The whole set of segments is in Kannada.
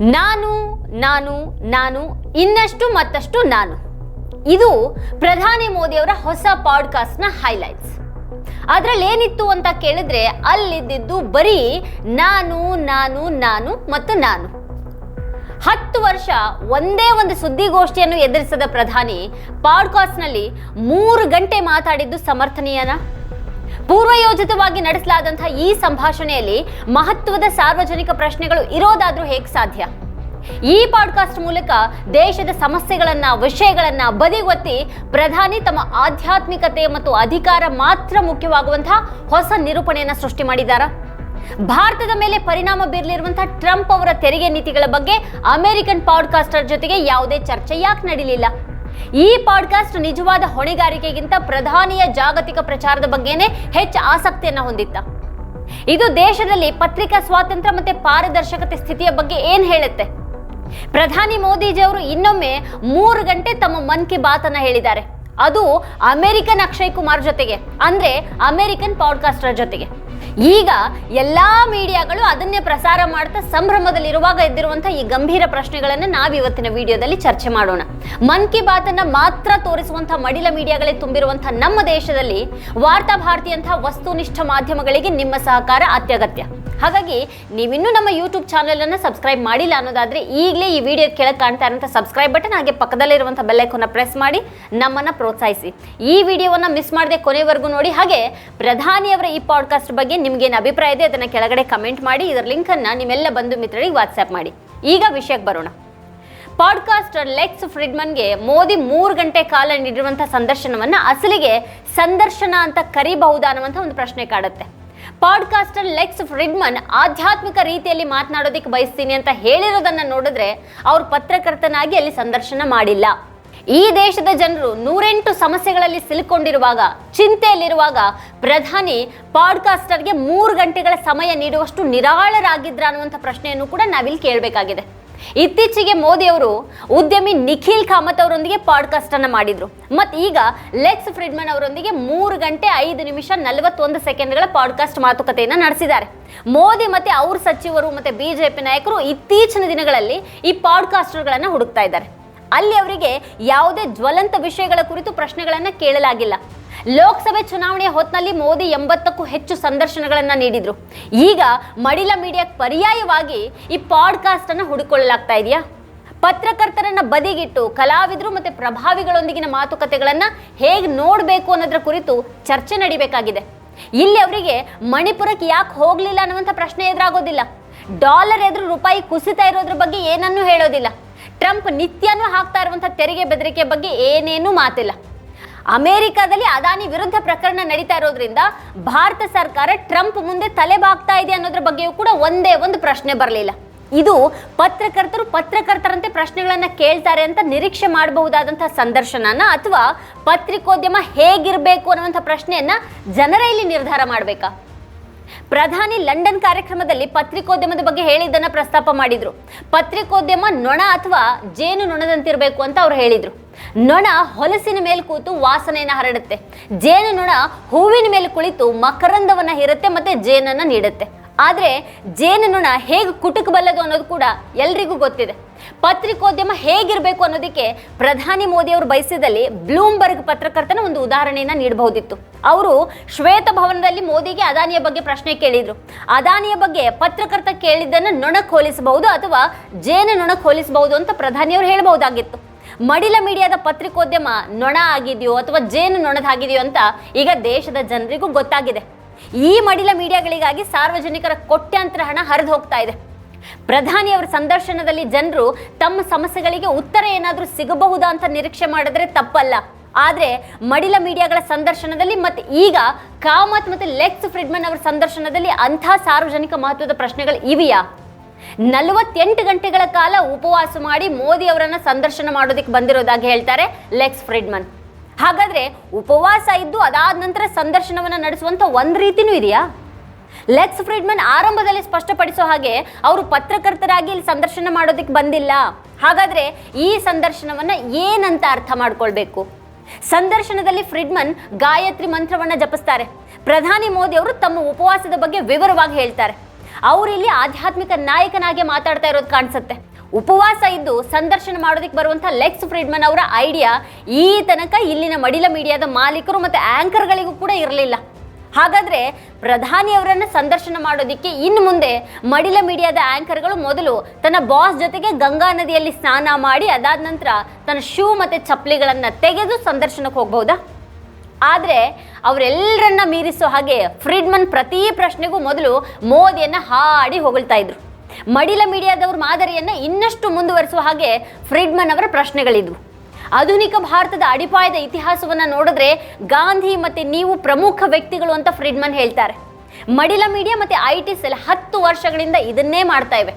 ನಾನು ನಾನು ನಾನು, ಇನ್ನಷ್ಟು ಮತ್ತಷ್ಟು ನಾನು. ಇದು ಪ್ರಧಾನಿ ಮೋದಿಯವರ ಹೊಸ ಪಾಡ್ಕಾಸ್ಟ್ನ ಹೈಲೈಟ್ಸ್. ಅದರಲ್ಲಿ ಏನಿತ್ತು ಅಂತ ಕೇಳಿದ್ರೆ ಅಲ್ಲಿದ್ದಿದ್ದು ಬರೀ ನಾನು ನಾನು ನಾನು ಮತ್ತು ನಾನು. ಹತ್ತು ವರ್ಷ ಒಂದೇ ಒಂದು ಸುದ್ದಿಗೋಷ್ಠಿಯನ್ನು ಎದುರಿಸದ ಪ್ರಧಾನಿ ಪಾಡ್ಕಾಸ್ಟ್ನಲ್ಲಿ ಮೂರು ಗಂಟೆ ಮಾತಾಡಿದ್ದು ಸಮರ್ಥನೀಯನಾ? ಪೂರ್ವಯೋಜಿತವಾಗಿ ನಡೆಸಲಾದಂತಹ ಈ ಸಂಭಾಷಣೆಯಲ್ಲಿ ಮಹತ್ವದ ಸಾರ್ವಜನಿಕ ಪ್ರಶ್ನೆಗಳು ಇರೋದಾದ್ರೂ ಹೇಗೆ ಸಾಧ್ಯ? ಈ ಪಾಡ್ಕಾಸ್ಟ್ ಮೂಲಕ ದೇಶದ ಸಮಸ್ಯೆಗಳನ್ನ, ವಿಷಯಗಳನ್ನ ಬದಿಗೊತ್ತಿ ಪ್ರಧಾನಿ ತಮ್ಮ ಆಧ್ಯಾತ್ಮಿಕತೆ ಮತ್ತು ಅಧಿಕಾರ ಮಾತ್ರ ಮುಖ್ಯವಾಗುವಂತಹ ಹೊಸ ನಿರೂಪಣೆಯನ್ನ ಸೃಷ್ಟಿ ಮಾಡಿದ್ದಾರೆ? ಭಾರತದ ಮೇಲೆ ಪರಿಣಾಮ ಬೀರಲಿರುವಂತಹ ಟ್ರಂಪ್ ಅವರ ತೆರಿಗೆ ನೀತಿಗಳ ಬಗ್ಗೆ ಅಮೆರಿಕನ್ ಪಾಡ್ಕಾಸ್ಟರ್ ಜೊತೆಗೆ ಯಾವುದೇ ಚರ್ಚೆ ಯಾಕೆ ನಡೀಲಿಲ್ಲ? ಈ ಪಾಡ್ಕಾಸ್ಟ್ ನಿಜವಾದ ಹೊಣೆಗಾರಿಕೆಗಿಂತ ಪ್ರಧಾನಿಯ ಜಾಗತಿಕ ಪ್ರಚಾರದ ಬಗ್ಗೆನೇ ಹೆಚ್ಚು ಆಸಕ್ತಿಯನ್ನ ಹೊಂದಿತ್ತ. ಇದು ದೇಶದಲ್ಲಿ ಪತ್ರಿಕಾ ಸ್ವಾತಂತ್ರ್ಯ ಮತ್ತೆ ಪಾರದರ್ಶಕತೆ ಸ್ಥಿತಿಯ ಬಗ್ಗೆ ಏನ್ ಹೇಳುತ್ತೆ? ಪ್ರಧಾನಿ ಮೋದಿಜಿ ಅವರು ಇನ್ನೊಮ್ಮೆ ಮೂರು ಗಂಟೆ ತಮ್ಮ ಮನ್ ಕಿ ಬಾತ್ ಅನ್ನ ಹೇಳಿದ್ದಾರೆ. ಅದು ಅಮೆರಿಕನ್ ಅಕ್ಷಯ್ ಕುಮಾರ್ ಜೊತೆಗೆ, ಅಂದ್ರೆ ಅಮೆರಿಕನ್ ಪಾಡ್ಕಾಸ್ಟರ್ ಜೊತೆಗೆ. ಈಗ ಎಲ್ಲಾ ಮೀಡಿಯಾಗಳು ಅದನ್ನೇ ಪ್ರಸಾರ ಮಾಡ್ತಾ ಸಂಭ್ರಮದಲ್ಲಿರುವಾಗ ಎದ್ದಿರುವಂತಹ ಈ ಗಂಭೀರ ಪ್ರಶ್ನೆಗಳನ್ನು ನಾವು ಇವತ್ತಿನ ವಿಡಿಯೋದಲ್ಲಿ ಚರ್ಚೆ ಮಾಡೋಣ. ಮನ್ ಕಿ ಬಾತ್ ಅನ್ನ ಮಾತ್ರ ತೋರಿಸುವಂತಹ ಮಡಿಲ ಮೀಡಿಯಾಗಳೇ ತುಂಬಿರುವಂತಹ ನಮ್ಮ ದೇಶದಲ್ಲಿ ವಾರ್ತಾ ಭಾರತಿಯಂತಹ ವಸ್ತುನಿಷ್ಠ ಮಾಧ್ಯಮಗಳಿಗೆ ನಿಮ್ಮ ಸಹಕಾರ ಅತ್ಯಗತ್ಯ. ಹಾಗಾಗಿ ನೀವಿನ್ನೂ ನಮ್ಮ ಯೂಟ್ಯೂಬ್ ಚಾನೆಲ್ ಅನ್ನು ಸಬ್ಸ್ಕ್ರೈಬ್ ಮಾಡಿಲ್ಲ ಅನ್ನೋದಾದ್ರೆ ಈಗಲೇ ಈ ವಿಡಿಯೋ ಕೆಳಗೆ ಕಾಣ್ತಾ ಇರುವಂಥ ಸಬ್ಸ್ಕ್ರೈಬ್ ಬಟನ್ ಹಾಗೆ ಪಕ್ಕದಲ್ಲಿರುವಂಥ ಬೆಲ್ಲೈಕನ್ನ ಪ್ರೆಸ್ ಮಾಡಿ, ನಮ್ಮನ್ನ ಪ್ರೋತ್ಸಾಹಿಸಿ. ಈ ವಿಡಿಯೋವನ್ನ ಮಿಸ್ ಮಾಡದೆ ಕೊನೆವರೆಗೂ ನೋಡಿ, ಹಾಗೆ ಪ್ರಧಾನಿಯವರ ಈ ಪಾಡ್ಕಾಸ್ಟ್ ಬಗ್ಗೆ ನಿಮ್ಗೇನು ಅಭಿಪ್ರಾಯ ಇದೆ ಅದನ್ನ ಕೆಳಗಡೆ ಕಮೆಂಟ್ ಮಾಡಿ, ಇದರ ಲಿಂಕನ್ನು ನಿಮ್ಮೆಲ್ಲ ಬಂಧು ಮಿತ್ರರಿಗೆ ವಾಟ್ಸ್ಆ್ಯಪ್ ಮಾಡಿ. ಈಗ ವಿಷಯಕ್ಕೆ ಬರೋಣ. ಪಾಡ್ಕಾಸ್ಟರ್ ಲೆಕ್ಸ್ ಫ್ರಿಡ್ಮನ್ಗೆ ಮೋದಿ ಮೂರು ಗಂಟೆ ಕಾಲ ನೀಡಿರುವಂಥ ಸಂದರ್ಶನವನ್ನ ಅಸಲಿಗೆ ಸಂದರ್ಶನ ಅಂತ ಕರಿಬಹುದಾ ಅನ್ನುವಂಥ ಒಂದು ಪ್ರಶ್ನೆ ಕಾಡುತ್ತೆ. ಪಾಡ್ಕಾಸ್ಟರ್ ಲೆಕ್ಸ್ ಫ್ರಿಡ್ಮನ್ ಆಧ್ಯಾತ್ಮಿಕ ರೀತಿಯಲ್ಲಿ ಮಾತನಾಡೋದಕ್ಕೆ ಬಯಸ್ತೀನಿ ಅಂತ ಹೇಳಿರೋದನ್ನ ನೋಡಿದ್ರೆ ಅವ್ರು ಪತ್ರಕರ್ತನಾಗಿ ಅಲ್ಲಿ ಸಂದರ್ಶನ ಮಾಡಿಲ್ಲ. ಈ ದೇಶದ ಜನರು ನೂರೆಂಟು ಸಮಸ್ಯೆಗಳಲ್ಲಿ ಸಿಲುಕೊಂಡಿರುವಾಗ, ಚಿಂತೆಯಲ್ಲಿರುವಾಗ ಪ್ರಧಾನಿ ಪಾಡ್ಕಾಸ್ಟರ್ಗೆ ಮೂರು ಗಂಟೆಗಳ ಸಮಯ ನೀಡುವಷ್ಟು ನಿರಾಳರಾಗಿದ್ರ ಅನ್ನುವಂಥ ಪ್ರಶ್ನೆಯನ್ನು ಕೂಡ ನಾವಿಲ್ಲಿ ಕೇಳಬೇಕಾಗಿದೆ. ಇತ್ತೀಚೆಗೆ ಮೋದಿ ಅವರು ಉದ್ಯಮಿ ನಿಖಿಲ್ ಕಾಮತ್ ಅವರೊಂದಿಗೆ ಪಾಡ್ಕಾಸ್ಟ್ ಅನ್ನ ಮಾಡಿದ್ರು. ಮತ್ತು ಈಗ ಲೆಕ್ಸ್ ಫ್ರಿಡ್ಮನ್ ಅವರೊಂದಿಗೆ ಮೂರು ಗಂಟೆ ಐದು ನಿಮಿಷ ನಲವತ್ತೊಂದು ಸೆಕೆಂಡ್ಗಳ ಪಾಡ್ಕಾಸ್ಟ್ ಮಾತುಕತೆಯನ್ನು ನಡೆಸಿದ್ದಾರೆ. ಮೋದಿ ಮತ್ತೆ ಅವ್ರ ಸಚಿವರು ಮತ್ತೆ ಬಿಜೆಪಿ ನಾಯಕರು ಇತ್ತೀಚಿನ ದಿನಗಳಲ್ಲಿ ಈ ಪಾಡ್ಕಾಸ್ಟರ್ಗಳನ್ನು ಹುಡುಕ್ತಾ ಇದ್ದಾರೆ. ಅಲ್ಲಿ ಅವರಿಗೆ ಯಾವುದೇ ಜ್ವಲಂತ ವಿಷಯಗಳ ಕುರಿತು ಪ್ರಶ್ನೆಗಳನ್ನು ಕೇಳಲಾಗಿಲ್ಲ. ಲೋಕಸಭೆ ಚುನಾವಣೆಯ ಹೊತ್ತಿನಲ್ಲಿ ಮೋದಿ ಎಂಬತ್ತಕ್ಕೂ ಹೆಚ್ಚು ಸಂದರ್ಶನಗಳನ್ನು ನೀಡಿದ್ರು. ಈಗ ಮಡಿಲ ಮೀಡಿಯಾಕ್ಕೆ ಪರ್ಯಾಯವಾಗಿ ಈ ಪಾಡ್ಕಾಸ್ಟ್ ಅನ್ನು ಹುಡುಕೊಳ್ಳಲಾಗ್ತಾ ಇದೆಯಾ? ಪತ್ರಕರ್ತರನ್ನ ಬದಿಗಿಟ್ಟು ಕಲಾವಿದರು ಮತ್ತೆ ಪ್ರಭಾವಿಗಳೊಂದಿಗಿನ ಮಾತುಕತೆಗಳನ್ನು ಹೇಗೆ ನೋಡಬೇಕು ಅನ್ನೋದ್ರ ಕುರಿತು ಚರ್ಚೆ ನಡಿಬೇಕಾಗಿದೆ. ಇಲ್ಲಿ ಅವರಿಗೆ ಮಣಿಪುರಕ್ಕೆ ಯಾಕೆ ಹೋಗಲಿಲ್ಲ ಅನ್ನುವಂಥ ಪ್ರಶ್ನೆ ಎದುರಾಗೋದಿಲ್ಲ. ಡಾಲರ್ ಎದುರು ರೂಪಾಯಿ ಕುಸಿತಾ ಇರೋದ್ರ ಬಗ್ಗೆ ಏನನ್ನೂ ಹೇಳೋದಿಲ್ಲ. ಟ್ರಂಪ್ ನಿತ್ಯನೂ ಹಾಕ್ತಾ ಇರುವಂಥ ತೆರಿಗೆ ಬೆದರಿಕೆ ಬಗ್ಗೆ ಏನೇನೂ ಮಾತಿಲ್ಲ. ಅಮೆರಿಕದಲ್ಲಿ ಅದಾನಿ ವಿರುದ್ಧ ಪ್ರಕರಣ ನಡೀತಾ ಇರೋದ್ರಿಂದ ಭಾರತ ಸರ್ಕಾರ ಟ್ರಂಪ್ ಮುಂದೆ ತಲೆ ಬಾಗ್ತಾ ಇದೆ ಅನ್ನೋದ್ರ ಬಗ್ಗೆಯೂ ಕೂಡ ಒಂದೇ ಒಂದು ಪ್ರಶ್ನೆ ಬರಲಿಲ್ಲ. ಇದು ಪತ್ರಕರ್ತರು ಪತ್ರಕರ್ತರಂತೆ ಪ್ರಶ್ನೆಗಳನ್ನ ಕೇಳ್ತಾರೆ ಅಂತ ನಿರೀಕ್ಷೆ ಮಾಡಬಹುದಾದಂತಹ ಸಂದರ್ಶನನ ಅಥವಾ ಪತ್ರಿಕೋದ್ಯಮ ಹೇಗಿರಬೇಕು ಅನ್ನುವಂಥ ಪ್ರಶ್ನೆಯನ್ನ ಜನರ ಇಲ್ಲಿ ನಿರ್ಧಾರ ಮಾಡಬೇಕಾ? ಪ್ರಧಾನಿ ಲಂಡನ್ ಕಾರ್ಯಕ್ರಮದಲ್ಲಿ ಪತ್ರಿಕೋದ್ಯಮದ ಬಗ್ಗೆ ಹೇಳಿದ್ದನ್ನ ಪ್ರಸ್ತಾಪ ಮಾಡಿದ್ರು. ಪತ್ರಿಕೋದ್ಯಮ ನೊಣ ಅಥವಾ ಜೇನು ನೊಣದಂತಿರಬೇಕು ಅಂತ ಅವ್ರು ಹೇಳಿದ್ರು. ನೊಣ ಹೊಲಸಿನ ಮೇಲೆ ಕೂತು ವಾಸನೆಯನ್ನ ಹರಡುತ್ತೆ. ಜೇನು ನೊಣ ಹೂವಿನ ಮೇಲೆ ಕುಳಿತು ಮಕರಂದವನ್ನ ಹೀರುತ್ತೆ ಮತ್ತೆ ಜೇನನ್ನ ನೀಡುತ್ತೆ. ಆದ್ರೆ ಜೇನು ನೊಣ ಹೇಗೆ ಕುಟುಕಬಲ್ಲದು ಅನ್ನೋದು ಕೂಡ ಎಲ್ರಿಗೂ ಗೊತ್ತಿದೆ. ಪತ್ರಿಕೋದ್ಯಮ ಹೇಗಿರಬೇಕು ಅನ್ನೋದಕ್ಕೆ ಪ್ರಧಾನಿ ಮೋದಿ ಅವರು ಬಯಸಿದಲ್ಲಿ ಬ್ಲೂಮ್ಬರ್ಗ್ ಪತ್ರಕರ್ತನ ಒಂದು ಉದಾಹರಣೆಯನ್ನ ನೀಡಬಹುದಿತ್ತು. ಅವರು ಶ್ವೇತಭವನದಲ್ಲಿ ಮೋದಿಗೆ ಅದಾನಿಯ ಬಗ್ಗೆ ಪ್ರಶ್ನೆ ಕೇಳಿದ್ರು. ಅದಾನಿಯ ಬಗ್ಗೆ ಪತ್ರಕರ್ತ ಕೇಳಿದ್ದನ್ನು ನೊಣಕ್ಕೆ ಹೋಲಿಸಬಹುದು ಅಥವಾ ಜೇನು ನೊಣಕ್ಕೆ ಹೋಲಿಸಬಹುದು ಅಂತ ಪ್ರಧಾನಿಯವರು ಹೇಳಬಹುದಾಗಿತ್ತು. ಮಡಿಲ ಮೀಡಿಯಾದ ಪತ್ರಿಕೋದ್ಯಮ ನೊಣ ಆಗಿದೆಯೋ ಅಥವಾ ಜೇನು ನೊಣದಾಗಿದೆಯೋ ಅಂತ ಈಗ ದೇಶದ ಜನರಿಗೂ ಗೊತ್ತಾಗಿದೆ. ಈ ಮಡಿಲ ಮೀಡಿಯಾಗಳಿಗಾಗಿ ಸಾರ್ವಜನಿಕರ ಕೋಟ್ಯಾಂತರ ಹಣ ಹರಿದು ಹೋಗ್ತಾ ಇದೆ. ಪ್ರಧಾನಿಯವರ ಸಂದರ್ಶನದಲ್ಲಿ ಜನರು ತಮ್ಮ ಸಮಸ್ಯೆಗಳಿಗೆ ಉತ್ತರ ಏನಾದರೂ ಸಿಗಬಹುದಾ ಅಂತ ನಿರೀಕ್ಷೆ ಮಾಡಿದ್ರೆ ತಪ್ಪಲ್ಲ. ಆದ್ರೆ ಮಡಿಲ ಮೀಡಿಯಾಗಳ ಸಂದರ್ಶನದಲ್ಲಿ ಮತ್ತು ಈಗ ಕಾಮತ್ ಮತ್ತು ಲೆಕ್ಸ್ ಫ್ರಿಡ್ಮನ್ ಅವರ ಸಂದರ್ಶನದಲ್ಲಿ ಅಂಥ ಸಾರ್ವಜನಿಕ ಮಹತ್ವದ ಪ್ರಶ್ನೆಗಳು ಇವೆಯಾ? ನಲವತ್ತೆಂಟು ಗಂಟೆಗಳ ಕಾಲ ಉಪವಾಸ ಮಾಡಿ ಮೋದಿ ಅವರನ್ನು ಸಂದರ್ಶನ ಮಾಡೋದಕ್ಕೆ ಬಂದಿರೋದಾಗಿ ಹೇಳ್ತಾರೆ ಲೆಕ್ಸ್ ಫ್ರಿಡ್ಮನ್. ಹಾಗಾದರೆ ಉಪವಾಸ ಇದ್ದು ಅದಾದ ನಂತರ ಸಂದರ್ಶನವನ್ನು ನಡೆಸುವಂಥ ಒಂದು ರೀತಿನೂ ಇದೆಯಾ? ಲೆಕ್ಸ್ ಫ್ರಿಡ್ಮನ್ ಆರಂಭದಲ್ಲಿ ಸ್ಪಷ್ಟಪಡಿಸೋ ಹಾಗೆ ಅವರು ಪತ್ರಕರ್ತರಾಗಿ ಇಲ್ಲಿ ಸಂದರ್ಶನ ಮಾಡೋದಕ್ಕೆ ಬಂದಿಲ್ಲ. ಹಾಗಾದರೆ ಈ ಸಂದರ್ಶನವನ್ನು ಏನಂತ ಅರ್ಥ ಮಾಡ್ಕೊಳ್ಬೇಕು? ಸಂದರ್ಶನದಲ್ಲಿ ಫ್ರಿಡ್ಮನ್ ಗಾಯತ್ರಿ ಮಂತ್ರವನ್ನ ಜಪಿಸ್ತಾರೆ. ಪ್ರಧಾನಿ ಮೋದಿ ಅವರು ತಮ್ಮ ಉಪವಾಸದ ಬಗ್ಗೆ ವಿವರವಾಗಿ ಹೇಳ್ತಾರೆ. ಅವರಿಲ್ಲಿ ಆಧ್ಯಾತ್ಮಿಕ ನಾಯಕನಾಗಿ ಮಾತಾಡ್ತಾ ಇರೋದು ಕಾಣಿಸುತ್ತೆ. ಉಪವಾಸ ಇದ್ದು ಸಂದರ್ಶನ ಮಾಡೋದಕ್ಕೆ ಬರುವಂಥ ಲೆಕ್ಸ್ ಫ್ರಿಡ್ಮನ್ ಅವರ ಐಡಿಯಾ ಈ ತನಕ ಇಲ್ಲಿನ ಮಡಿಲ ಮೀಡಿಯಾದ ಮಾಲೀಕರು ಮತ್ತು ಆ್ಯಂಕರ್ಗಳಿಗೂ ಕೂಡ ಇರಲಿಲ್ಲ. ಹಾಗಾದ್ರೆ ಪ್ರಧಾನಿಯವರನ್ನ ಸಂದರ್ಶನ ಮಾಡೋದಿಕ್ಕೆ ಇನ್ನು ಮುಂದೆ ಮಡಿಲ ಮೀಡಿಯಾದ ಆಂಕರ್ಗಳು ಮೊದಲು ತನ್ನ ಬಾಸ್ ಜೊತೆಗೆ ಗಂಗಾ ನದಿಯಲ್ಲಿ ಸ್ನಾನ ಮಾಡಿ ಅದಾದ ನಂತರ ತನ್ನ ಶೂ ಮತ್ತು ಚಪ್ಪಲಿಗಳನ್ನು ತೆಗೆದು ಸಂದರ್ಶನಕ್ಕೆ ಹೋಗ್ಬಹುದಾ? ಆದರೆ ಅವರೆಲ್ಲರನ್ನ ಮೀರಿಸೋ ಹಾಗೆ ಫ್ರೀಡ್ಮನ್ ಪ್ರತಿ ಪ್ರಶ್ನೆಗೂ ಮೊದಲು ಮೋದಿಯನ್ನು ಹಾಡಿ ಹೊಗಳ್ತಾ ಇದ್ರು. ಮಡಿಲ ಮೀಡಿಯಾದವ್ರ ಮಾದರಿಯನ್ನು ಇನ್ನಷ್ಟು ಮುಂದುವರಿಸುವ ಹಾಗೆ ಫ್ರೀಡ್ಮನ್ ಅವರ ಪ್ರಶ್ನೆಗಳಿದ್ವು. ಆಧುನಿಕ ಭಾರತದ ಅಡಿಪಾಯದ ಇತಿಹಾಸವನ್ನ ನೋಡಿದ್ರೆ ಗಾಂಧಿ ಮತ್ತೆ ನೀವು ಪ್ರಮುಖ ವ್ಯಕ್ತಿಗಳು ಅಂತ ಫ್ರೀಡ್ಮನ್ ಹೇಳ್ತಾರೆ. ಮಡಿಲ ಮೀಡಿಯಾ ಮತ್ತೆ ಐ ಟಿ ಸೆಲ್ ಹತ್ತು ವರ್ಷಗಳಿಂದ ಇದನ್ನೇ ಮಾಡ್ತಾ ಇವೆ.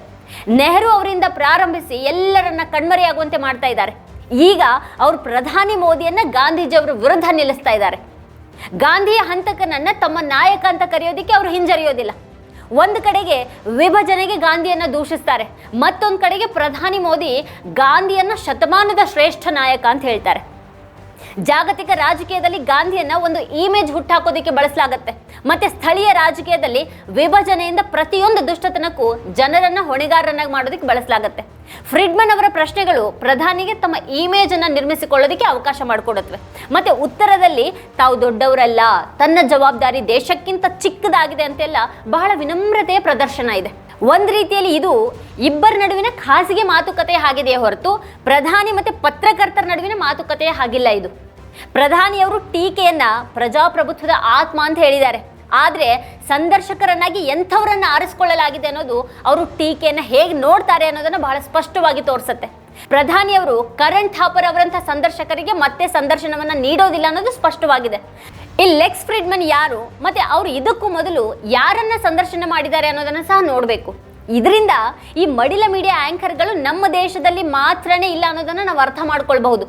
ನೆಹರು ಅವರಿಂದ ಪ್ರಾರಂಭಿಸಿ ಎಲ್ಲರನ್ನ ಕಣ್ಮರೆಯಾಗುವಂತೆ ಮಾಡ್ತಾ ಇದ್ದಾರೆ. ಈಗ ಅವರು ಪ್ರಧಾನಿ ಮೋದಿಯನ್ನ ಗಾಂಧೀಜಿಯವರ ವಿರುದ್ಧ ನಿಲ್ಲಿಸ್ತಾ ಇದ್ದಾರೆ. ಗಾಂಧಿಯ ಹಂತಕನನ್ನ ತಮ್ಮ ನಾಯಕ ಅಂತ ಕರೆಯೋದಿಕ್ಕೆ ಅವರು ಹಿಂಜರಿಯೋದಿಲ್ಲ. ಒಂದು ಕಡೆಗೆ ವಿಭಜನೆಗೆ ಗಾಂಧಿಯನ್ನ ದೂಷಿಸ್ತಾರೆ, ಮತ್ತೊಂದು ಕಡೆಗೆ ಪ್ರಧಾನಿ ಮೋದಿ ಗಾಂಧಿಯನ್ನ ಶತಮಾನದ ಶ್ರೇಷ್ಠ ನಾಯಕ ಅಂತ ಹೇಳ್ತಾರೆ. ಜಾಗತಿಕ ರಾಜಕೀಯದಲ್ಲಿ ಗಾಂಧಿಯನ್ನ ಒಂದು ಇಮೇಜ್ ಹುಟ್ಟಾಕೋದಕ್ಕೆ ಬಳಸಲಾಗತ್ತೆ. ಮತ್ತೆ ಸ್ಥಳೀಯ ರಾಜಕೀಯದಲ್ಲಿ ವಿಭಜನೆಯಿಂದ ಪ್ರತಿಯೊಂದು ದುಷ್ಟತನಕ್ಕೂ ಜನರನ್ನ ಹೊಣೆಗಾರರನ್ನಾಗಿ ಮಾಡೋದಕ್ಕೆ ಬಳಸಲಾಗತ್ತೆ. ಫ್ರಿಡ್ಮನ್ ಅವರ ಪ್ರಶ್ನೆಗಳು ಪ್ರಧಾನಿಗೆ ತಮ್ಮ ಇಮೇಜ್ ಅನ್ನ ನಿರ್ಮಿಸಿಕೊಳ್ಳೋದಕ್ಕೆ ಅವಕಾಶ ಮಾಡಿಕೊಡುತ್ತವೆ. ಮತ್ತೆ ಉತ್ತರದಲ್ಲಿ ತಾವು ದೊಡ್ಡವರಲ್ಲ, ತನ್ನ ಜವಾಬ್ದಾರಿ ದೇಶಕ್ಕಿಂತ ಚಿಕ್ಕದಾಗಿದೆ ಅಂತೆಲ್ಲ ಬಹಳ ವಿನಮ್ರತೆಯ ಪ್ರದರ್ಶನ ಇದೆ. ಒಂದು ರೀತಿಯಲ್ಲಿ ಇದು ಇಬ್ಬರ ನಡುವಿನ ಖಾಸಗಿ ಮಾತುಕತೆ ಆಗಿದೆಯೇ ಹೊರತು ಪ್ರಧಾನಿ ಮತ್ತೆ ಪತ್ರಕರ್ತರ ನಡುವಿನ ಮಾತುಕತೆ ಹಾಗಿಲ್ಲ ಇದು. ಪ್ರಧಾನಿಯವರು ಟೀಕೆಯನ್ನ ಪ್ರಜಾಪ್ರಭುತ್ವದ ಆತ್ಮ ಅಂತ ಹೇಳಿದ್ದಾರೆ. ಆದ್ರೆ ಸಂದರ್ಶಕರನ್ನಾಗಿ ಎಂಥವರನ್ನ ಆರಿಸಿಕೊಳ್ಳಲಾಗಿದೆ ಅನ್ನೋದು ಅವರು ಟೀಕೆಯನ್ನ ಹೇಗೆ ನೋಡ್ತಾರೆ ಅನ್ನೋದನ್ನ ಬಹಳ ಸ್ಪಷ್ಟವಾಗಿ ತೋರಿಸುತ್ತೆ. ಪ್ರಧಾನಿಯವರು ಕರಣ್ ಥಾಪರ್ ಅವರಂತಹ ಸಂದರ್ಶಕರಿಗೆ ಮತ್ತೆ ಸಂದರ್ಶನವನ್ನ ನೀಡೋದಿಲ್ಲ ಅನ್ನೋದು ಸ್ಪಷ್ಟವಾಗಿದೆ. ಈ ಲೆಕ್ಸ್ ಫ್ರೀಡ್ಮನ್ ಯಾರು ಮತ್ತೆ ಅವರು ಇದಕ್ಕೂ ಮೊದಲು ಯಾರನ್ನ ಸಂದರ್ಶನ ಮಾಡಿದ್ದಾರೆ ಅನ್ನೋದನ್ನ ಸಹ ನೋಡಬೇಕು. ಇದರಿಂದ ಈ ಮಡಿಲ ಮೀಡಿಯಾ ಆಂಕರ್ಗಳು ನಮ್ಮ ದೇಶದಲ್ಲಿ ಮಾತ್ರನೇ ಇಲ್ಲ ಅನ್ನೋದನ್ನ ನಾವು ಅರ್ಥ ಮಾಡ್ಕೊಳ್ಬಹುದು.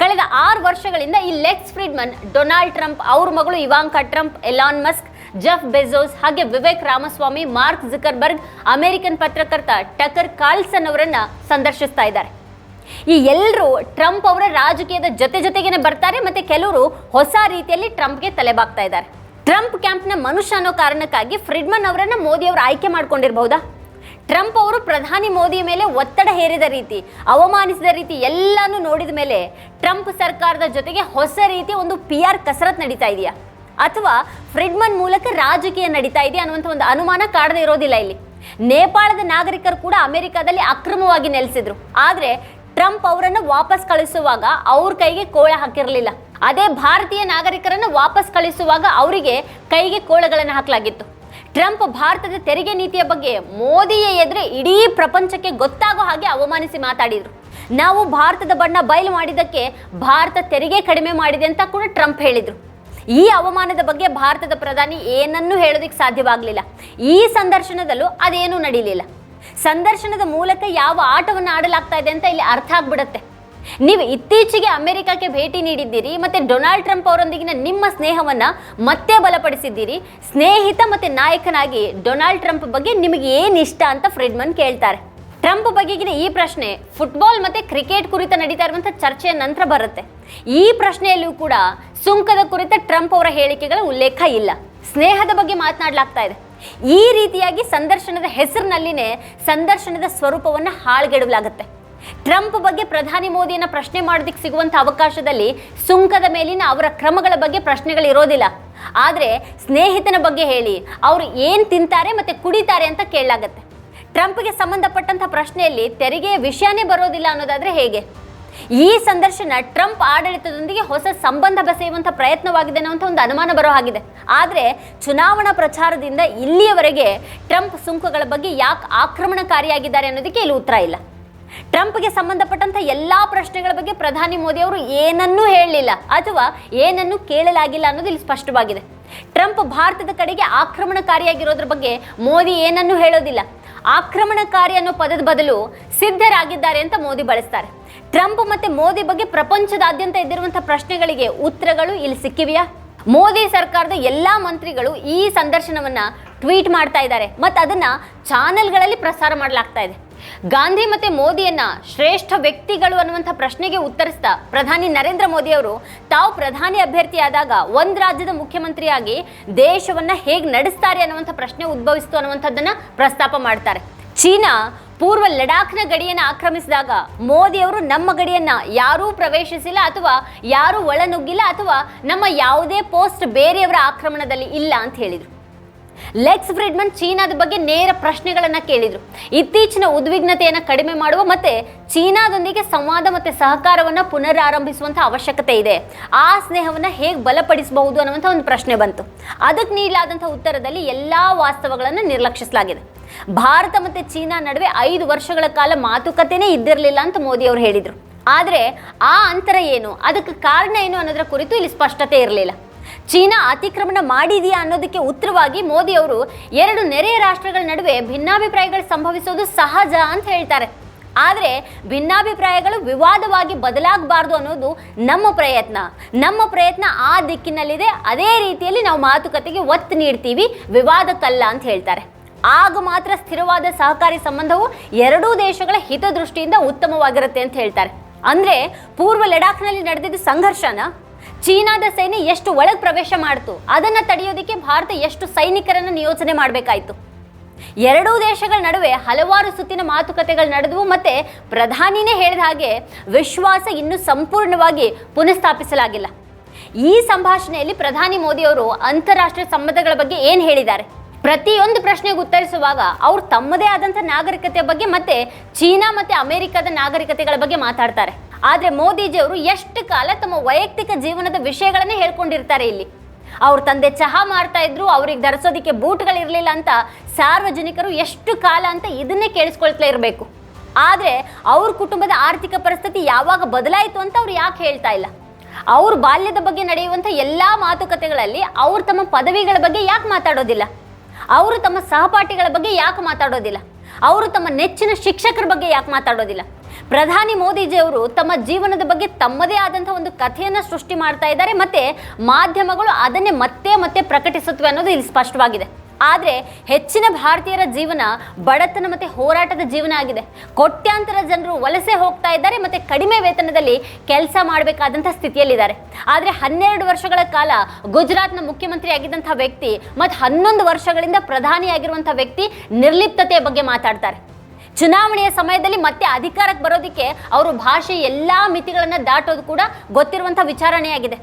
ಕಳೆದ ಆರು ವರ್ಷಗಳಿಂದ ಈ ಲೆಕ್ಸ್ ಫ್ರೀಡ್ಮನ್, ಡೊನಾಲ್ಡ್ ಟ್ರಂಪ್, ಅವ್ರ ಮಗಳು Ivanka Trump, Elon Musk, Jeff Bezos ಹಾಗೆ Vivek Ramaswamy, Mark Zuckerberg American ಪತ್ರಕರ್ತ ಟಕರ್ ಕಾಲ್ಸನ್ ಅವರನ್ನ ಸಂದರ್ಶಿಸ್ತಾ ಇದ್ದಾರೆ. ಈ ಎಲ್ಲರೂ ಟ್ರಂಪ್ ಅವರ ರಾಜಕೀಯದ ಜೊತೆ ಜೊತೆಗೇನೆ ಬರ್ತಾರೆ ಮತ್ತೆ ಕೆಲವರು ಹೊಸ ರೀತಿಯಲ್ಲಿ ಟ್ರಂಪ್ಗೆ ತಲೆಬಾಗ್ತಾ ಇದ್ದಾರೆ. ಟ್ರಂಪ್ ಕ್ಯಾಂಪ್ನ ಮನುಷ್ಯ ಅನ್ನೋ ಕಾರಣಕ್ಕಾಗಿ ಫ್ರಿಡ್ಮನ್ ಅವರನ್ನ ಮೋದಿ ಅವರು ಆಯ್ಕೆ ಮಾಡ್ಕೊಂಡಿರಬಹುದಾ? ಟ್ರಂಪ್ ಅವರು ಪ್ರಧಾನಿ ಮೋದಿ ಮೇಲೆ ಒತ್ತಡ ಹೇರಿದ ರೀತಿ, ಅವಮಾನಿಸಿದ ರೀತಿ ಎಲ್ಲಾನು ನೋಡಿದ ಮೇಲೆ ಟ್ರಂಪ್ ಸರ್ಕಾರದ ಜೊತೆಗೆ ಹೊಸ ರೀತಿ ಒಂದು ಪಿ ಆರ್ ಕಸರತ್ ನಡೀತಾ ಇದೆಯಾ? ಅಥವಾ ಫ್ರಿಡ್ಮನ್ ಮೂಲಕ ರಾಜಕೀಯ ನಡೀತಾ ಇದೆ ಅನ್ನುವಂಥ ಒಂದು ಅನುಮಾನ ಕಾಡದೇ ಇರೋದಿಲ್ಲ ಇಲ್ಲಿ. ನೇಪಾಳದ ನಾಗರಿಕರು ಕೂಡ ಅಮೆರಿಕಾದಲ್ಲಿ ಅಕ್ರಮವಾಗಿ ನೆಲೆಸಿದ್ರು. ಆದರೆ ಟ್ರಂಪ್ ಅವರನ್ನು ವಾಪಸ್ ಕಳಿಸುವಾಗ ಅವ್ರ ಕೈಗೆ ಕೋಳ ಹಾಕಿರಲಿಲ್ಲ. ಅದೇ ಭಾರತೀಯ ನಾಗರಿಕರನ್ನು ವಾಪಸ್ ಕಳಿಸುವಾಗ ಅವರಿಗೆ ಕೈಗೆ ಕೋಳಗಳನ್ನು ಹಾಕಲಾಗಿತ್ತು. ಟ್ರಂಪ್ ಭಾರತದ ತೆರಿಗೆ ನೀತಿಯ ಬಗ್ಗೆ ಮೋದಿಯ ಎದುರೆ ಇಡೀ ಪ್ರಪಂಚಕ್ಕೆ ಗೊತ್ತಾಗೋ ಹಾಗೆ ಅವಮಾನಿಸಿ ಮಾತಾಡಿದರು. ನಾವು ಭಾರತದ ಬಣ್ಣ ಬಯಲು ಮಾಡಿದ್ದಕ್ಕೆ ಭಾರತ ತೆರಿಗೆ ಕಡಿಮೆ ಮಾಡಿದೆ ಅಂತ ಕೂಡ ಟ್ರಂಪ್ ಹೇಳಿದರು. ಈ ಅವಮಾನದ ಬಗ್ಗೆ ಭಾರತದ ಪ್ರಧಾನಿ ಏನನ್ನೂ ಹೇಳೋದಕ್ಕೆ ಸಾಧ್ಯವಾಗಲಿಲ್ಲ. ಈ ಸಂದರ್ಶನದಲ್ಲೂ ಅದೇನೂ ನಡೀಲಿಲ್ಲ. ಸಂದರ್ಶನದ ಮೂಲಕ ಯಾವ ಆಟವನ್ನು ಆಡಲಾಗ್ತಾ ಇದೆ ಅಂತ ಇಲ್ಲಿ ಅರ್ಥ ಆಗ್ಬಿಡುತ್ತೆ. ನೀವು ಇತ್ತೀಚೆಗೆ ಅಮೆರಿಕಕ್ಕೆ ಭೇಟಿ ನೀಡಿದ್ದೀರಿ, ಮತ್ತೆ ಡೊನಾಲ್ಡ್ ಟ್ರಂಪ್ ಅವರೊಂದಿಗಿನ ನಿಮ್ಮ ಸ್ನೇಹವನ್ನ ಮತ್ತೆ ಬಲಪಡಿಸಿದ್ದೀರಿ. ಸ್ನೇಹಿತ ಮತ್ತೆ ನಾಯಕನಾಗಿ ಡೊನಾಲ್ಡ್ ಟ್ರಂಪ್ ಬಗ್ಗೆ ನಿಮಗೆ ಏನು ಇಷ್ಟ ಅಂತ ಫ್ರೆಡ್ಮನ್ ಕೇಳ್ತಾರೆ. ಟ್ರಂಪ್ ಬಗೆಗಿನ ಈ ಪ್ರಶ್ನೆ ಫುಟ್ಬಾಲ್ ಮತ್ತೆ ಕ್ರಿಕೆಟ್ ಕುರಿತ ನಡೀತಾ ಇರುವಂಥ ಚರ್ಚೆಯ ನಂತರ ಬರುತ್ತೆ. ಈ ಪ್ರಶ್ನೆಯಲ್ಲೂ ಕೂಡ ಸುಂಕದ ಕುರಿತ ಟ್ರಂಪ್ ಅವರ ಹೇಳಿಕೆಗಳ ಉಲ್ಲೇಖ ಇಲ್ಲ. ಸ್ನೇಹದ ಬಗ್ಗೆ ಮಾತನಾಡಲಾಗ್ತಾ ಇದೆ. ಈ ರೀತಿಯಾಗಿ ಸಂದರ್ಶನದ ಹೆಸರಿನಲ್ಲಿನೇ ಸಂದರ್ಶನದ ಸ್ವರೂಪವನ್ನು ಹಾಳ್ಗೆಡಲಾಗುತ್ತೆ ಟ್ರಂಪ್ ಬಗ್ಗೆ ಪ್ರಧಾನಿ ಮೋದಿಯನ್ನ ಪ್ರಶ್ನೆ ಮಾಡೋದಕ್ಕೆ ಸಿಗುವಂಥ ಅವಕಾಶದಲ್ಲಿ ಸುಂಕದ ಮೇಲಿನ ಅವರ ಕ್ರಮಗಳ ಬಗ್ಗೆ ಪ್ರಶ್ನೆಗಳು ಇರೋದಿಲ್ಲ. ಆದರೆ ಸ್ನೇಹಿತನ ಬಗ್ಗೆ ಹೇಳಿ, ಅವರು ಏನು ತಿಂತಾರೆ ಮತ್ತೆ ಕುಡಿತಾರೆ ಅಂತ ಕೇಳಲಾಗತ್ತೆ. ಟ್ರಂಪ್ಗೆ ಸಂಬಂಧಪಟ್ಟಂಥ ಪ್ರಶ್ನೆಯಲ್ಲಿ ತೆರಿಗೆಯ ವಿಷಯನೇ ಬರೋದಿಲ್ಲ ಅನ್ನೋದಾದ್ರೆ ಹೇಗೆ? ಈ ಸಂದರ್ಶನ ಟ್ರಂಪ್ ಆಡಳಿತದೊಂದಿಗೆ ಹೊಸ ಸಂಬಂಧ ಬೆಸೆಯುವಂಥ ಪ್ರಯತ್ನವಾಗಿದೆ ಅನ್ನುವಂಥ ಒಂದು ಅನುಮಾನ ಬರೋ ಹಾಗಿದೆ. ಆದರೆ ಚುನಾವಣಾ ಪ್ರಚಾರದಿಂದ ಇಲ್ಲಿಯವರೆಗೆ ಟ್ರಂಪ್ ಸುಂಕಗಳ ಬಗ್ಗೆ ಯಾಕೆ ಆಕ್ರಮಣಕಾರಿಯಾಗಿದ್ದಾರೆ ಅನ್ನೋದಕ್ಕೆ ಇಲ್ಲಿ ಉತ್ತರ ಇಲ್ಲ. ಟ್ರಂಪ್ಗೆ ಸಂಬಂಧಪಟ್ಟಂಥ ಎಲ್ಲ ಪ್ರಶ್ನೆಗಳ ಬಗ್ಗೆ ಪ್ರಧಾನಿ ಮೋದಿ ಅವರು ಏನನ್ನೂ ಹೇಳಲಿಲ್ಲ. ಅಥವಾ ಏನನ್ನೂ ಕೇಳಲಾಗಿಲ್ಲ ಅನ್ನೋದು ಇಲ್ಲಿ ಸ್ಪಷ್ಟವಾಗಿದೆ. ಟ್ರಂಪ್ ಭಾರತದ ಕಡೆಗೆ ಆಕ್ರಮಣಕಾರಿಯಾಗಿರೋದ್ರ ಬಗ್ಗೆ ಮೋದಿ ಏನನ್ನೂ ಹೇಳೋದಿಲ್ಲ. ಆಕ್ರಮಣಕಾರಿ ಅನ್ನೋ ಪದದ ಬದಲು ಸಿದ್ಧರಾಗಿದ್ದಾರೆ ಅಂತ ಮೋದಿ ಬಳಸ್ತಾರೆ. ಟ್ರಂಪ್ ಮತ್ತೆ ಮೋದಿ ಬಗ್ಗೆ ಪ್ರಪಂಚದಾದ್ಯಂತ ಇದ್ದಿರುವಂತಹ ಪ್ರಶ್ನೆಗಳಿಗೆ ಉತ್ತರಗಳು ಇಲ್ಲಿ ಸಿಕ್ಕಿವೆಯಾ? ಮೋದಿ ಸರ್ಕಾರದ ಎಲ್ಲಾ ಮಂತ್ರಿಗಳು ಈ ಸಂದರ್ಶನವನ್ನ ಟ್ವೀಟ್ ಮಾಡ್ತಾ ಇದ್ದಾರೆ. ಮತ್ತು ಅದನ್ನ ಚಾನೆಲ್ಗಳಲ್ಲಿ ಪ್ರಸಾರ ಮಾಡಲಾಗ್ತಾ ಇದೆ. ಗಾಂಧಿ ಮತ್ತೆ ಮೋದಿಯನ್ನ ಶ್ರೇಷ್ಠ ವ್ಯಕ್ತಿಗಳು ಅನ್ನುವಂಥ ಪ್ರಶ್ನೆಗೆ ಉತ್ತರಿಸ್ತಾ ಪ್ರಧಾನಿ ನರೇಂದ್ರ ಮೋದಿ ಅವರು, ತಾವು ಪ್ರಧಾನಿ ಅಭ್ಯರ್ಥಿಯಾದಾಗ ಒಂದ್ ರಾಜ್ಯದ ಮುಖ್ಯಮಂತ್ರಿಯಾಗಿ ದೇಶವನ್ನ ಹೇಗೆ ನಡೆಸ್ತಾರೆ ಅನ್ನುವಂಥ ಪ್ರಶ್ನೆ ಉದ್ಭವಿಸ್ತು ಅನ್ನುವಂಥದ್ದನ್ನ ಪ್ರಸ್ತಾಪ ಮಾಡ್ತಾರೆ. ಚೀನಾ ಪೂರ್ವ ಲಡಾಖ್ನ ಗಡಿಯನ್ನು ಆಕ್ರಮಿಸಿದಾಗ ಮೋದಿ ಅವರು ನಮ್ಮ ಗಡಿಯನ್ನ ಯಾರೂ ಪ್ರವೇಶಿಸಿಲ್ಲ ಅಥವಾ ಯಾರೂ ಒಳನುಗ್ಗಿಲ್ಲ ಅಥವಾ ನಮ್ಮ ಯಾವುದೇ ಪೋಸ್ಟ್ ಬೇರೆಯವರ ಆಕ್ರಮಣದಲ್ಲಿ ಇಲ್ಲ ಅಂತ ಹೇಳಿದರು. ಲೆಕ್ಸ್ ಫ್ರಿಡ್ಮನ್ ಚೀನಾದ ಬಗ್ಗೆ ನೇರ ಪ್ರಶ್ನೆಗಳನ್ನು ಕೇಳಿದ್ರು. ಇತ್ತೀಚಿನ ಉದ್ವಿಗ್ನತೆಯನ್ನು ಕಡಿಮೆ ಮಾಡುವ ಮತ್ತು ಚೀನಾದೊಂದಿಗೆ ಸಂವಾದ ಮತ್ತು ಸಹಕಾರವನ್ನು ಪುನರಾರಂಭಿಸುವಂಥ ಅವಶ್ಯಕತೆ ಇದೆ. ಆ ಸ್ನೇಹವನ್ನ ಹೇಗೆ ಬಲಪಡಿಸಬಹುದು ಅನ್ನುವಂಥ ಒಂದು ಪ್ರಶ್ನೆ ಬಂತು. ಅದಕ್ಕೆ ನೀಡಲಾದಂಥ ಉತ್ತರದಲ್ಲಿ ಎಲ್ಲಾ ವಾಸ್ತವಗಳನ್ನು ನಿರ್ಲಕ್ಷಿಸಲಾಗಿದೆ. ಭಾರತ ಮತ್ತು ಚೀನಾ ನಡುವೆ ಐದು ವರ್ಷಗಳ ಕಾಲ ಮಾತುಕತೆನೇ ಇದ್ದಿರಲಿಲ್ಲ ಅಂತ ಮೋದಿ ಅವರು ಹೇಳಿದರು. ಆದರೆ ಆ ಅಂತರ ಏನು? ಅದಕ್ಕೆ ಕಾರಣ ಏನು ಅನ್ನೋದರ ಕುರಿತು ಇಲ್ಲಿ ಸ್ಪಷ್ಟತೆ ಇರಲಿಲ್ಲ. ಚೀನಾ ಅತಿಕ್ರಮಣ ಮಾಡಿದೆಯಾ ಅನ್ನೋದಕ್ಕೆ ಉತ್ತರವಾಗಿ ಮೋದಿ ಅವರು ಎರಡು ನೆರೆಯ ರಾಷ್ಟ್ರಗಳ ನಡುವೆ ಭಿನ್ನಾಭಿಪ್ರಾಯಗಳು ಸಂಭವಿಸೋದು ಸಹಜ ಅಂತ ಹೇಳ್ತಾರೆ. ಆದರೆ ಭಿನ್ನಾಭಿಪ್ರಾಯಗಳು ವಿವಾದವಾಗಿ ಬದಲಾಗಬಾರ್ದು ಅನ್ನೋದು ನಮ್ಮ ಪ್ರಯತ್ನ. ನಮ್ಮ ಪ್ರಯತ್ನ ಆ ದಿಕ್ಕಿನಲ್ಲಿದೆ. ಅದೇ ರೀತಿಯಲ್ಲಿ ನಾವು ಮಾತುಕತೆಗೆ ಒತ್ತು ನೀಡ್ತೀವಿ. ವಿವಾದಕ್ಕಲ್ಲ ಅಂತ ಹೇಳ್ತಾರೆ. ಆಗ ಮಾತ್ರ ಸ್ಥಿರವಾದ ಸಹಕಾರಿ ಸಂಬಂಧವು ಎರಡೂ ದೇಶಗಳ ಹಿತದೃಷ್ಟಿಯಿಂದ ಉತ್ತಮವಾಗಿರುತ್ತೆ ಅಂತ ಹೇಳ್ತಾರೆ. ಅಂದರೆ ಪೂರ್ವ ಲಡಾಖ್ನಲ್ಲಿ ನಡೆದಿದ್ದ ಸಂಘರ್ಷನ ಚೀನಾದ ಸೇನೆ ಎಷ್ಟು ಒಳಗೆ ಪ್ರವೇಶ ಮಾಡ್ತು? ಅದನ್ನು ತಡೆಯೋದಕ್ಕೆ ಭಾರತ ಎಷ್ಟು ಸೈನಿಕರನ್ನು ನಿಯೋಜನೆ ಮಾಡಬೇಕಾಯಿತು? ಎರಡೂ ದೇಶಗಳ ನಡುವೆ ಹಲವಾರು ಸುತ್ತಿನ ಮಾತುಕತೆಗಳು ನಡೆದವು ಮತ್ತು ಪ್ರಧಾನಿನೇ ಹೇಳಿದ ಹಾಗೆ ವಿಶ್ವಾಸ ಇನ್ನೂ ಸಂಪೂರ್ಣವಾಗಿ ಪುನಃಸ್ಥಾಪಿಸಲಾಗಿಲ್ಲ. ಈ ಸಂಭಾಷಣೆಯಲ್ಲಿ ಪ್ರಧಾನಿ ಮೋದಿ ಅವರು ಅಂತಾರಾಷ್ಟ್ರೀಯ ಸಂಬಂಧಗಳ ಬಗ್ಗೆ ಏನು ಹೇಳಿದ್ದಾರೆ? ಪ್ರತಿಯೊಂದು ಪ್ರಶ್ನೆಗೆ ಉತ್ತರಿಸುವಾಗ ಅವರು ತಮ್ಮದೇ ಆದಂಥ ನಾಗರಿಕತೆಯ ಬಗ್ಗೆ ಮತ್ತೆ ಚೀನಾ ಮತ್ತು ಅಮೆರಿಕದ ನಾಗರಿಕತೆಗಳ ಬಗ್ಗೆ ಮಾತಾಡ್ತಾರೆ. ಆದ್ರೆ ಮೋದಿಜಿ ಅವರು ಎಷ್ಟು ಕಾಲ ತಮ್ಮ ವೈಯಕ್ತಿಕ ಜೀವನದ ವಿಷಯಗಳನ್ನೇ ಹೇಳ್ಕೊಂಡಿರ್ತಾರೆ ಇಲ್ಲಿ. ಅವ್ರ ತಂದೆ ಚಹಾ ಮಾಡ್ತಾ ಇದ್ರು, ಅವ್ರಿಗೆ ಧರಿಸೋದಕ್ಕೆ ಬೂಟ್ಗಳಿರಲಿಲ್ಲ ಅಂತ ಸಾರ್ವಜನಿಕರು ಎಷ್ಟು ಕಾಲ ಅಂತ ಇದನ್ನೇ ಕೇಳಿಸ್ಕೊಳ್ತಾ ಇರಬೇಕು. ಆದರೆ ಅವ್ರ ಕುಟುಂಬದ ಆರ್ಥಿಕ ಪರಿಸ್ಥಿತಿ ಯಾವಾಗ ಬದಲಾಯಿತು ಅಂತ ಅವ್ರು ಯಾಕೆ ಹೇಳ್ತಾ ಇಲ್ಲ? ಅವ್ರ ಬಾಲ್ಯದ ಬಗ್ಗೆ ನಡೆಯುವಂಥ ಎಲ್ಲ ಮಾತುಕತೆಗಳಲ್ಲಿ ಅವರು ತಮ್ಮ ಪದವಿಗಳ ಬಗ್ಗೆ ಯಾಕೆ ಮಾತಾಡೋದಿಲ್ಲ? ಅವರು ತಮ್ಮ ಸಹಪಾಠಿಗಳ ಬಗ್ಗೆ ಯಾಕೆ ಮಾತಾಡೋದಿಲ್ಲ? ಅವರು ತಮ್ಮ ನೆಚ್ಚಿನ ಶಿಕ್ಷಕರ ಬಗ್ಗೆ ಯಾಕೆ ಮಾತಾಡೋದಿಲ್ಲ? ಪ್ರಧಾನಿ ಮೋದಿಜಿ ಅವರು ತಮ್ಮ ಜೀವನದ ಬಗ್ಗೆ ತಮ್ಮದೇ ಆದಂತಹ ಒಂದು ಕಥೆಯನ್ನು ಸೃಷ್ಟಿ ಮಾಡ್ತಾ ಇದ್ದಾರೆ. ಮತ್ತೆ ಮಾಧ್ಯಮಗಳು ಅದನ್ನೇ ಮತ್ತೆ ಮತ್ತೆ ಪ್ರಕಟಿಸುತ್ತವೆ ಅನ್ನೋದು ಇಲ್ಲಿ ಸ್ಪಷ್ಟವಾಗಿದೆ. ಆದರೆ ಹೆಚ್ಚಿನ ಭಾರತೀಯರ ಜೀವನ ಬಡತನ ಮತ್ತೆ ಹೋರಾಟದ ಜೀವನ ಆಗಿದೆ. ಕೋಟ್ಯಾಂತರ ಜನರು ವಲಸೆ ಹೋಗ್ತಾ ಇದ್ದಾರೆ ಮತ್ತೆ ಕಡಿಮೆ ವೇತನದಲ್ಲಿ ಕೆಲಸ ಮಾಡಬೇಕಾದಂಥ ಸ್ಥಿತಿಯಲ್ಲಿದ್ದಾರೆ. ಆದರೆ ಹನ್ನೆರಡು ವರ್ಷಗಳ ಕಾಲ ಗುಜರಾತ್ನ ಮುಖ್ಯಮಂತ್ರಿ ಆಗಿದ್ದಂಥ ವ್ಯಕ್ತಿ ಮತ್ತು ಹನ್ನೊಂದು ವರ್ಷಗಳಿಂದ ಪ್ರಧಾನಿಯಾಗಿರುವಂಥ ವ್ಯಕ್ತಿ ನಿರ್ಲಿಪ್ತತೆಯ ಬಗ್ಗೆ ಮಾತಾಡ್ತಾರೆ. ಚುನಾವಣೆಯ ಸಮಯದಲ್ಲಿ ಮತ್ತೆ ಅಧಿಕಾರಕ್ಕೆ ಬರೋದಕ್ಕೆ ಅವರು ಭಾಷೆ ಎಲ್ಲ ಮಿತಿಗಳನ್ನು ದಾಟೋದು ಕೂಡ ಗೊತ್ತಿರುವಂಥ ವಿಚಾರಣೆಯಾಗಿದೆ.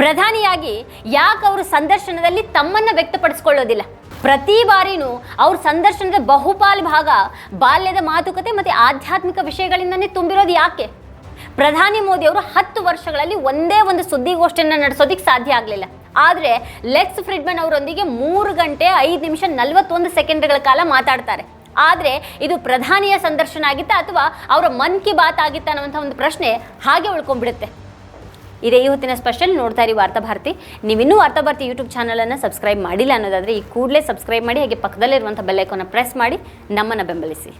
ಪ್ರಧಾನಿಯಾಗಿ ಯಾಕೆ ಅವರು ಸಂದರ್ಶನದಲ್ಲಿ ತಮ್ಮನ್ನು ವ್ಯಕ್ತಪಡಿಸ್ಕೊಳ್ಳೋದಿಲ್ಲ? ಪ್ರತಿ ಬಾರಿನೂ ಅವ್ರ ಸಂದರ್ಶನದ ಬಹುಪಾಲು ಭಾಗ ಬಾಲ್ಯದ ಮಾತುಕತೆ ಮತ್ತು ಆಧ್ಯಾತ್ಮಿಕ ವಿಷಯಗಳಿಂದನೇ ತುಂಬಿರೋದು ಯಾಕೆ? ಪ್ರಧಾನಿ ಮೋದಿ ಅವರು ಹತ್ತು ವರ್ಷಗಳಲ್ಲಿ ಒಂದೇ ಒಂದು ಸುದ್ದಿಗೋಷ್ಠಿಯನ್ನು ನಡೆಸೋದಕ್ಕೆ ಸಾಧ್ಯ ಆಗಲಿಲ್ಲ. ಆದರೆ ಲೆಕ್ಸ್ ಫ್ರಿಡ್ಮನ್ ಅವರೊಂದಿಗೆ ಮೂರು ಗಂಟೆ ಐದು ನಿಮಿಷ ನಲವತ್ತೊಂದು ಸೆಕೆಂಡ್ಗಳ ಕಾಲ ಮಾತಾಡ್ತಾರೆ. ಆದರೆ ಇದು ಪ್ರಧಾನಿಯ ಸಂದರ್ಶನ ಆಗಿತ್ತಾ ಅಥವಾ ಅವರ ಮನ್ ಕಿ ಬಾತ್ ಆಗಿತ್ತಾ ಅನ್ನುವಂಥ ಒಂದು ಪ್ರಶ್ನೆ ಹಾಗೆ ಉಳ್ಕೊಂಡ್ಬಿಡುತ್ತೆ. ಇದೇ ಈ ಹೊತ್ತಿನ ಸ್ಪೆಷಲ್ ನೋಡ್ತಾ ಇರಿ ವಾರ್ತಾಭಾರತಿ ನೀವಿನ್ನೂ ವಾರ್ತಾಭಾರತಿ ಯೂಟ್ಯೂಬ್ ಚಾನಲನ್ನು ಸಬ್ಸ್ಕ್ರೈಬ್ ಮಾಡಿಲ್ಲ ಅನ್ನೋದಾದರೆ ಈ ಕೂಡಲೇ ಸಬ್ಸ್ಕ್ರೈಬ್ ಮಾಡಿ ಹಾಗೆ ಪಕ್ಕದಲ್ಲಿರುವಂಥ ಬೆಲ್ಲೈಕನ್ನು ಪ್ರೆಸ್ ಮಾಡಿ ನಮ್ಮನ್ನು ಬೆಂಬಲಿಸಿ.